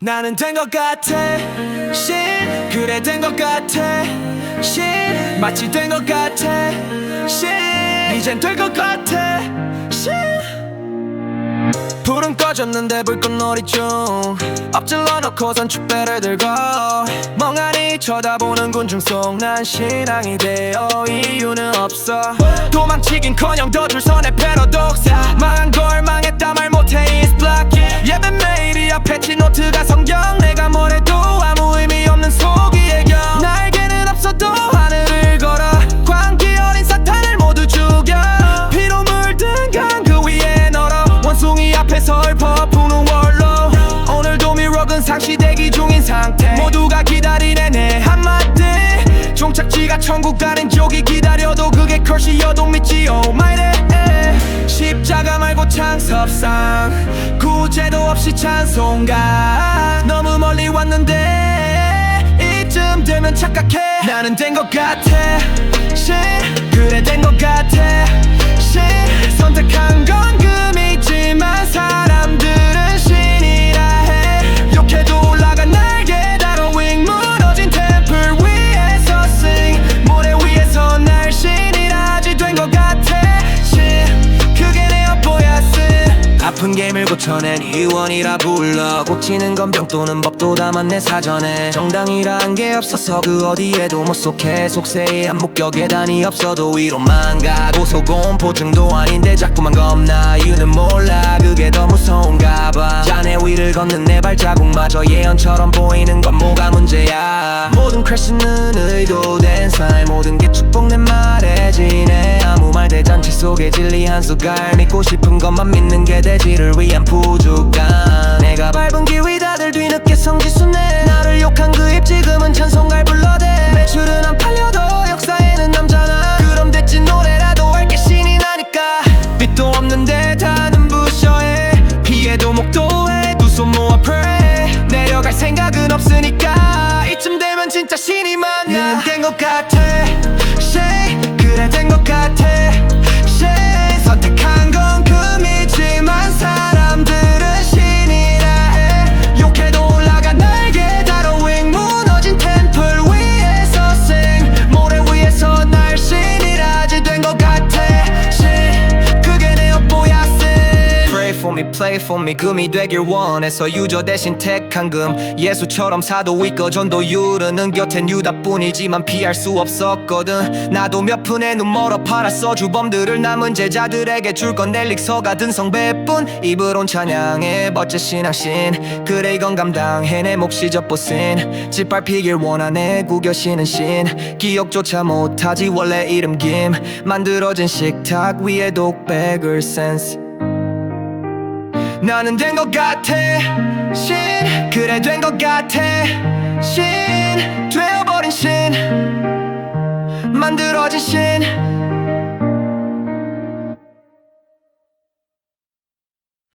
나는 된 것 같아. 신 그래 된 것 같아. 신 마치 된 것 같아. 신 이젠 될 것 같아. 신. 불은 꺼졌는데 불꽃놀이 중. 엎질러 놓고선 축배를 들고 멍하니 쳐다보는 군중 속 난 신앙이 되어 이유는 없어. 도망치긴커녕 더줄 선에 패러독사 오늘도 미럭은 상시 대기 중인 상태. 모두가 기다리네 내 한마디. 종착지가 천국 가는 쪽이 기다려도 그게 컷이어도 믿지 oh my day 십자가 말고 창섭상. 구제도 없이 찬송가. 너무 멀리 왔는데 이쯤 되면 착각해. 나는 된 것 같아. 신 그래 된 것 같아 쓴 아픈 게임을 고쳐낸 희원이라 불러. 고치는 건 병 또는 법도 담았 내 사전에. 정당이란 게 없어서 그 어디에도 못 속해. 속세한 목격에 단이 없어도 위로만 가고 소금 보증도 아닌데 자꾸만 겁나. 이유는 몰라. 그게 더 무서운가 봐. 잔해 위를 걷는 내 발자국마저 예언처럼 보이는 건 뭐가 문제야. 모든 크래쉬는 의도된 삶 모든 게 축복 내 말에 지네 말 대잔치 속에 진리 한 수갈 믿고 싶은 것만 믿는 게 대지를 위한 부족한 내가 밟은 기위 다들 뒤늦게 성지순내 나를 욕한 그 입 지금은 찬송갈 불러대. 매출은 안 팔려도 역사에는 남잖아. 그럼 됐지 노래라도 할게 신이 나니까. 빛도 없는데 다 눈부셔해. 피해도 목도해. 두 손 모아 pray. 내려갈 생각은 없으니까. 이쯤 되면 진짜 신이 만나 된것 같아 Me 금이 되길 원해서 유저 대신 택한 금. 예수처럼 사도 있고 전도율은 곁엔 유다뿐이지만 피할 수 없었거든. 나도 몇 푼에 눈 멀어 팔았어. 주범들을 남은 제자들에게 줄 건 넬릭서가 든 성배뿐. 입으론 찬양해 멋진 신앙신. 그래 이건 감당해 내 몫이 젖보신. 짓밟히길 원하네 구겨시는 신. 기억조차 못하지 원래 이름 김. 만들어진 식탁 위에 독백을 센스 나는 된 것 같아. 신 그래 된 것 같아. 신 되어버린 신. 만들어진 신